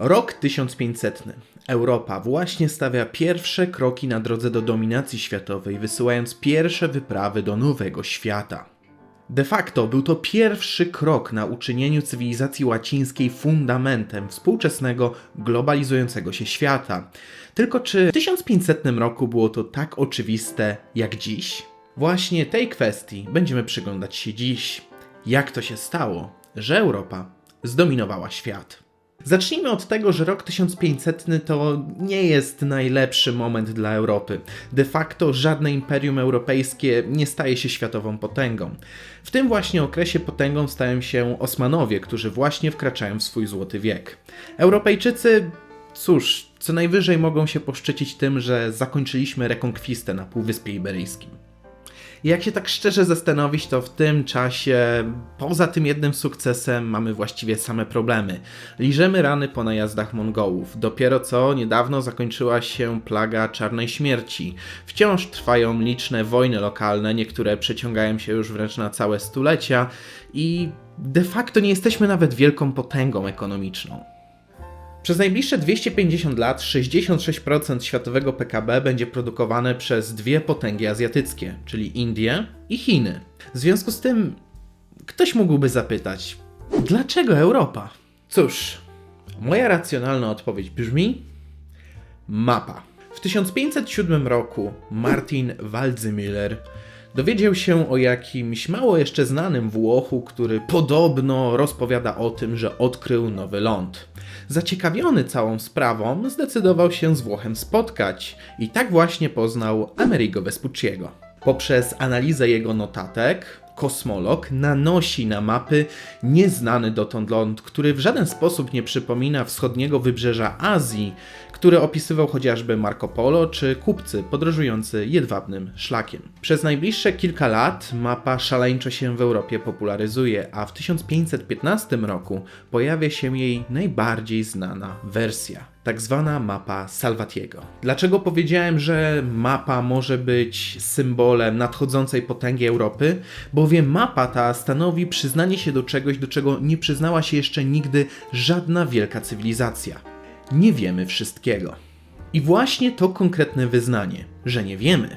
Rok 1500. Europa właśnie stawia pierwsze kroki na drodze do dominacji światowej, wysyłając pierwsze wyprawy do Nowego Świata. De facto był to pierwszy krok na uczynieniu cywilizacji łacińskiej fundamentem współczesnego, globalizującego się świata. Tylko czy w 1500 roku było to tak oczywiste jak dziś? Właśnie tej kwestii będziemy przyglądać się dziś. Jak to się stało, że Europa zdominowała świat? Zacznijmy od tego, że rok 1500 to nie jest najlepszy moment dla Europy. De facto żadne imperium europejskie nie staje się światową potęgą. W tym właśnie okresie potęgą stają się Osmanowie, którzy właśnie wkraczają w swój złoty wiek. Europejczycy, cóż, co najwyżej mogą się poszczycić tym, że zakończyliśmy rekonkwistę na Półwyspie Iberyjskim. Jak się tak szczerze zastanowić, to w tym czasie, poza tym jednym sukcesem, mamy właściwie same problemy. Liżemy rany po najazdach Mongołów. Dopiero co niedawno zakończyła się plaga czarnej śmierci. Wciąż trwają liczne wojny lokalne, niektóre przeciągają się już wręcz na całe stulecia i de facto nie jesteśmy nawet wielką potęgą ekonomiczną. Przez najbliższe 250 lat 66% światowego PKB będzie produkowane przez dwie potęgi azjatyckie, czyli Indie i Chiny. W związku z tym ktoś mógłby zapytać, dlaczego Europa? Cóż, moja racjonalna odpowiedź brzmi mapa. W 1507 roku Martin Waldseemüller dowiedział się o jakimś mało jeszcze znanym Włochu, który podobno rozpowiada o tym, że odkrył nowy ląd. Zaciekawiony całą sprawą, zdecydował się z Włochem spotkać i tak właśnie poznał Amerigo Vespucciego. Poprzez analizę jego notatek, kosmolog nanosi na mapy nieznany dotąd ląd, który w żaden sposób nie przypomina wschodniego wybrzeża Azji, które opisywał chociażby Marco Polo czy kupcy podróżujący jedwabnym szlakiem. Przez najbliższe kilka lat mapa szaleńczo się w Europie popularyzuje, a w 1515 roku pojawia się jej najbardziej znana wersja tak zwana mapa Salvatiego. Dlaczego powiedziałem, że mapa może być symbolem nadchodzącej potęgi Europy? Bowiem mapa ta stanowi przyznanie się do czegoś, do czego nie przyznała się jeszcze nigdy żadna wielka cywilizacja. Nie wiemy wszystkiego. I właśnie to konkretne wyznanie, że nie wiemy,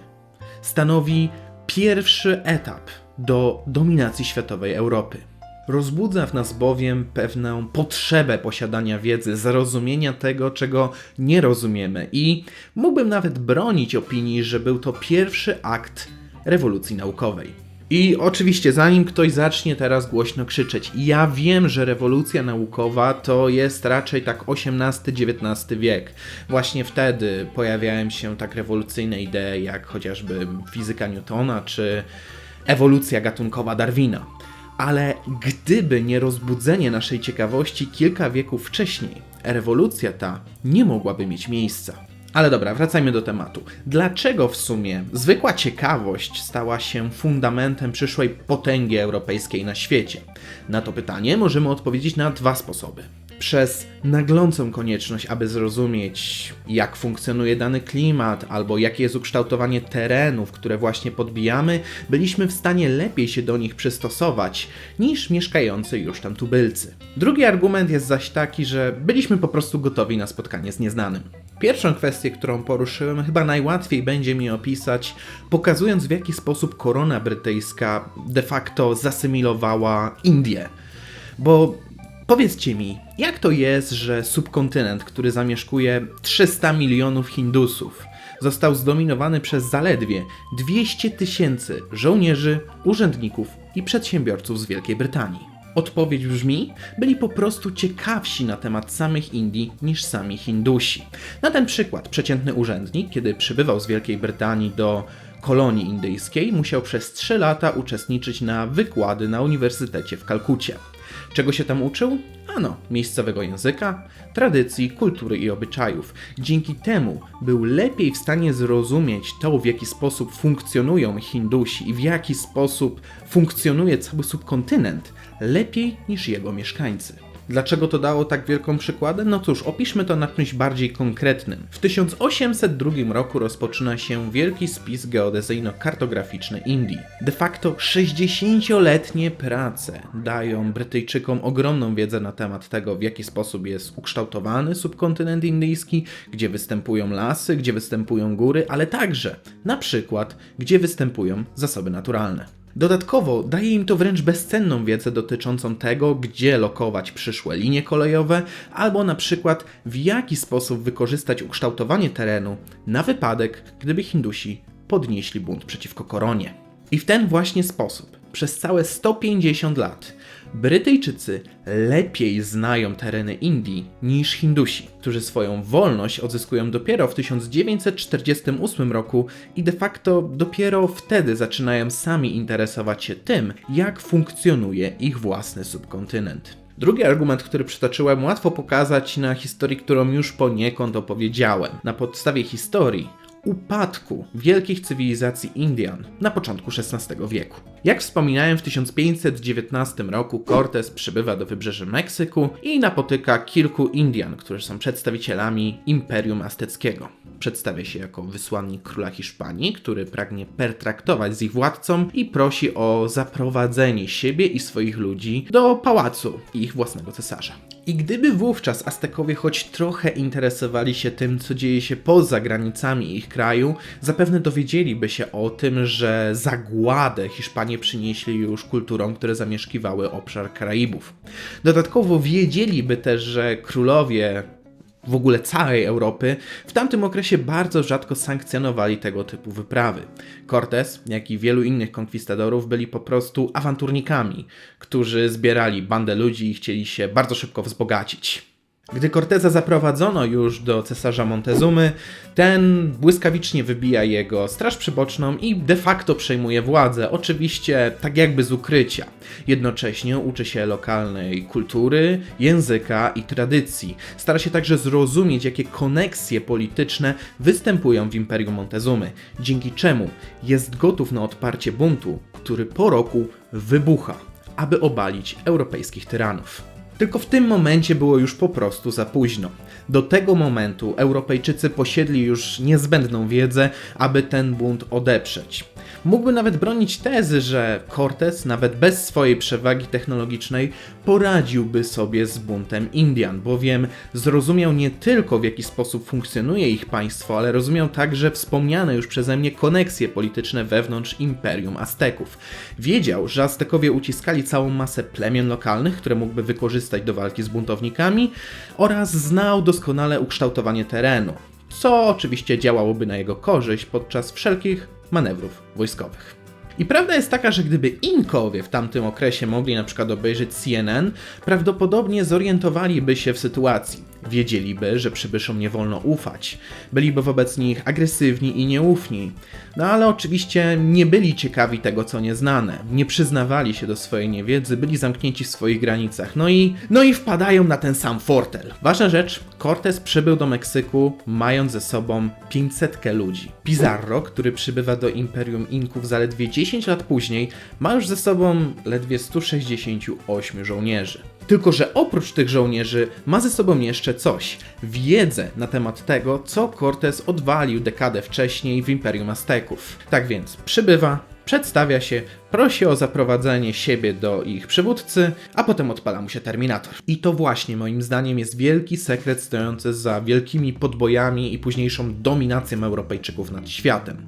stanowi pierwszy etap do dominacji światowej Europy. Rozbudza w nas bowiem pewną potrzebę posiadania wiedzy, zrozumienia tego, czego nie rozumiemy, i mógłbym nawet bronić opinii, że był to pierwszy akt rewolucji naukowej. I oczywiście, zanim ktoś zacznie teraz głośno krzyczeć, ja wiem, że rewolucja naukowa to jest raczej tak XVIII-XIX wiek. Właśnie wtedy pojawiają się tak rewolucyjne idee jak chociażby fizyka Newtona czy ewolucja gatunkowa Darwina ale gdyby nie rozbudzenie naszej ciekawości kilka wieków wcześniej, rewolucja ta nie mogłaby mieć miejsca. Ale dobra, wracajmy do tematu. Dlaczego w sumie zwykła ciekawość stała się fundamentem przyszłej potęgi europejskiej na świecie? Na to pytanie możemy odpowiedzieć na dwa sposoby przez naglącą konieczność, aby zrozumieć, jak funkcjonuje dany klimat albo jakie jest ukształtowanie terenów, które właśnie podbijamy, byliśmy w stanie lepiej się do nich przystosować niż mieszkający już tam tubylcy. Drugi argument jest zaś taki, że byliśmy po prostu gotowi na spotkanie z nieznanym. Pierwszą kwestię, którą poruszyłem, chyba najłatwiej będzie mi opisać, pokazując w jaki sposób korona brytyjska de facto zasymilowała Indię. Bo Powiedzcie mi, jak to jest, że subkontynent, który zamieszkuje 300 milionów Hindusów, został zdominowany przez zaledwie 200 tysięcy żołnierzy, urzędników i przedsiębiorców z Wielkiej Brytanii? Odpowiedź brzmi, byli po prostu ciekawsi na temat samych Indii niż sami Hindusi. Na ten przykład przeciętny urzędnik, kiedy przybywał z Wielkiej Brytanii do kolonii indyjskiej, musiał przez 3 lata uczestniczyć na wykłady na Uniwersytecie w Kalkucie. Czego się tam uczył? Ano, miejscowego języka, tradycji, kultury i obyczajów. Dzięki temu był lepiej w stanie zrozumieć to, w jaki sposób funkcjonują Hindusi i w jaki sposób funkcjonuje cały subkontynent, lepiej niż jego mieszkańcy. Dlaczego to dało tak wielką przykładę? No cóż, opiszmy to na czymś bardziej konkretnym. W 1802 roku rozpoczyna się wielki spis geodezyjno-kartograficzny Indii. De facto 60-letnie prace dają Brytyjczykom ogromną wiedzę na temat tego, w jaki sposób jest ukształtowany subkontynent indyjski, gdzie występują lasy, gdzie występują góry, ale także na przykład, gdzie występują zasoby naturalne. Dodatkowo daje im to wręcz bezcenną wiedzę dotyczącą tego, gdzie lokować przyszłe linie kolejowe, albo na przykład w jaki sposób wykorzystać ukształtowanie terenu na wypadek, gdyby Hindusi podnieśli bunt przeciwko koronie. I w ten właśnie sposób, przez całe 150 lat, Brytyjczycy lepiej znają tereny Indii niż Hindusi, którzy swoją wolność odzyskują dopiero w 1948 roku i de facto dopiero wtedy zaczynają sami interesować się tym, jak funkcjonuje ich własny subkontynent. Drugi argument, który przytoczyłem, łatwo pokazać na historii, którą już poniekąd opowiedziałem. Na podstawie historii upadku wielkich cywilizacji Indian na początku XVI wieku. Jak wspominałem, w 1519 roku Cortés przybywa do wybrzeży Meksyku i napotyka kilku Indian, którzy są przedstawicielami Imperium Azteckiego. Przedstawia się jako wysłannik króla Hiszpanii, który pragnie pertraktować z ich władcą i prosi o zaprowadzenie siebie i swoich ludzi do pałacu ich własnego cesarza. I gdyby wówczas Aztekowie choć trochę interesowali się tym, co dzieje się poza granicami ich kraju, zapewne dowiedzieliby się o tym, że zagładę Hiszpanie przynieśli już kulturom, które zamieszkiwały obszar Karaibów. Dodatkowo wiedzieliby też, że królowie w ogóle całej Europy, w tamtym okresie bardzo rzadko sankcjonowali tego typu wyprawy. Cortés, jak i wielu innych konkwistadorów, byli po prostu awanturnikami, którzy zbierali bandę ludzi i chcieli się bardzo szybko wzbogacić. Gdy Corteza zaprowadzono już do cesarza Montezumy, ten błyskawicznie wybija jego straż przyboczną i de facto przejmuje władzę, oczywiście tak jakby z ukrycia. Jednocześnie uczy się lokalnej kultury, języka i tradycji. Stara się także zrozumieć, jakie koneksje polityczne występują w Imperium Montezumy, dzięki czemu jest gotów na odparcie buntu, który po roku wybucha, aby obalić europejskich tyranów. Tylko w tym momencie było już po prostu za późno. Do tego momentu Europejczycy posiedli już niezbędną wiedzę, aby ten bunt odeprzeć. Mógłby nawet bronić tezy, że Cortés, nawet bez swojej przewagi technologicznej, poradziłby sobie z buntem Indian, bowiem zrozumiał nie tylko w jaki sposób funkcjonuje ich państwo, ale rozumiał także wspomniane już przeze mnie koneksje polityczne wewnątrz Imperium Azteków. Wiedział, że Aztekowie uciskali całą masę plemion lokalnych, które mógłby wykorzystać do walki z buntownikami oraz znał doskonale ukształtowanie terenu, co oczywiście działałoby na jego korzyść podczas wszelkich manewrów wojskowych. I prawda jest taka, że gdyby Inkowie w tamtym okresie mogli na przykład obejrzeć CNN, prawdopodobnie zorientowaliby się w sytuacji. Wiedzieliby, że przybyszom nie wolno ufać. Byliby wobec nich agresywni i nieufni. No ale oczywiście nie byli ciekawi tego, co nieznane. Nie przyznawali się do swojej niewiedzy, byli zamknięci w swoich granicach. No i, no i wpadają na ten sam fortel. Ważna rzecz, Cortés przybył do Meksyku mając ze sobą 500 ludzi. Pizarro, który przybywa do Imperium Inków zaledwie 10 lat później, ma już ze sobą ledwie 168 żołnierzy. Tylko, że oprócz tych żołnierzy ma ze sobą jeszcze coś wiedzę na temat tego, co Cortés odwalił dekadę wcześniej w Imperium Azteków. Tak więc przybywa, przedstawia się, prosi o zaprowadzenie siebie do ich przywódcy, a potem odpala mu się Terminator. I to właśnie moim zdaniem jest wielki sekret stojący za wielkimi podbojami i późniejszą dominacją Europejczyków nad światem.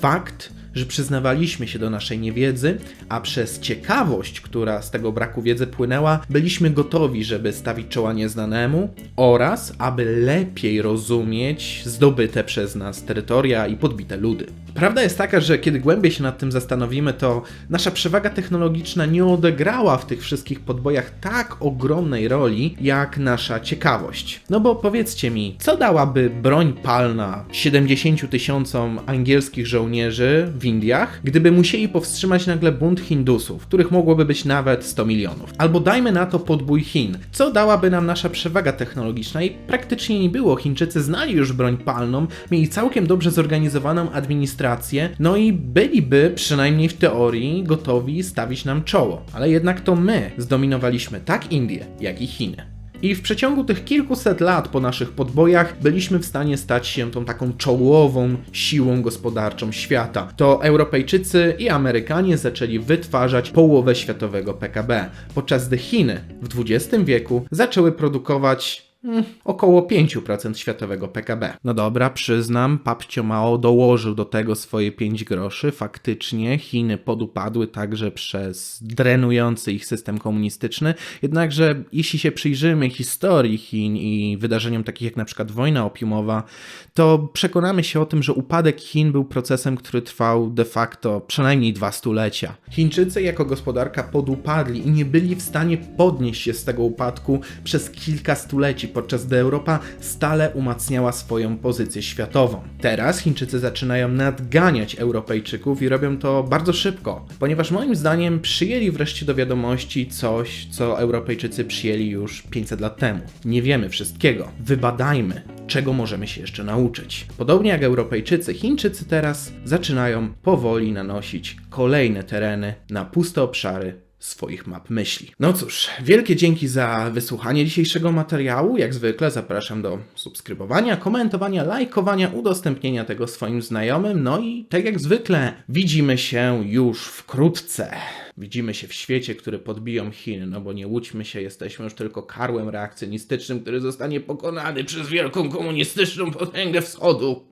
Fakt, że przyznawaliśmy się do naszej niewiedzy, a przez ciekawość, która z tego braku wiedzy płynęła, byliśmy gotowi, żeby stawić czoła nieznanemu oraz aby lepiej rozumieć zdobyte przez nas terytoria i podbite ludy. Prawda jest taka, że kiedy głębiej się nad tym zastanowimy, to nasza przewaga technologiczna nie odegrała w tych wszystkich podbojach tak ogromnej roli, jak nasza ciekawość. No bo powiedzcie mi, co dałaby broń palna 70 tysiącom angielskich żołnierzy w Indiach, gdyby musieli powstrzymać nagle bunt Hindusów, których mogłoby być nawet 100 milionów? Albo dajmy na to podbój Chin. Co dałaby nam nasza przewaga technologiczna? I praktycznie nie było. Chińczycy znali już broń palną, mieli całkiem dobrze zorganizowaną administrację, no i byliby, przynajmniej w teorii, gotowi stawić nam czoło. Ale jednak to my zdominowaliśmy tak Indię, jak i Chiny. I w przeciągu tych kilkuset lat po naszych podbojach byliśmy w stanie stać się tą taką czołową siłą gospodarczą świata. To Europejczycy i Amerykanie zaczęli wytwarzać połowę światowego PKB, podczas gdy Chiny w XX wieku zaczęły produkować Mm, około 5% światowego PKB. No dobra, przyznam, Papcio Mao dołożył do tego swoje 5 groszy. Faktycznie Chiny podupadły także przez drenujący ich system komunistyczny. Jednakże jeśli się przyjrzymy historii Chin i wydarzeniom takich jak na przykład wojna opiumowa, to przekonamy się o tym, że upadek Chin był procesem, który trwał de facto przynajmniej dwa stulecia. Chińczycy jako gospodarka podupadli i nie byli w stanie podnieść się z tego upadku przez kilka stuleci, podczas gdy Europa stale umacniała swoją pozycję światową. Teraz Chińczycy zaczynają nadganiać Europejczyków i robią to bardzo szybko, ponieważ moim zdaniem przyjęli wreszcie do wiadomości coś, co Europejczycy przyjęli już 500 lat temu. Nie wiemy wszystkiego. Wybadajmy, czego możemy się jeszcze nauczyć. Podobnie jak Europejczycy, Chińczycy teraz zaczynają powoli nanosić kolejne tereny na puste obszary swoich map myśli. No cóż, wielkie dzięki za wysłuchanie dzisiejszego materiału. Jak zwykle zapraszam do subskrybowania, komentowania, lajkowania, udostępnienia tego swoim znajomym. No i tak jak zwykle widzimy się już wkrótce. Widzimy się w świecie, który podbiją Chiny, no bo nie łudźmy się, jesteśmy już tylko karłem reakcjonistycznym, który zostanie pokonany przez wielką komunistyczną potęgę wschodu.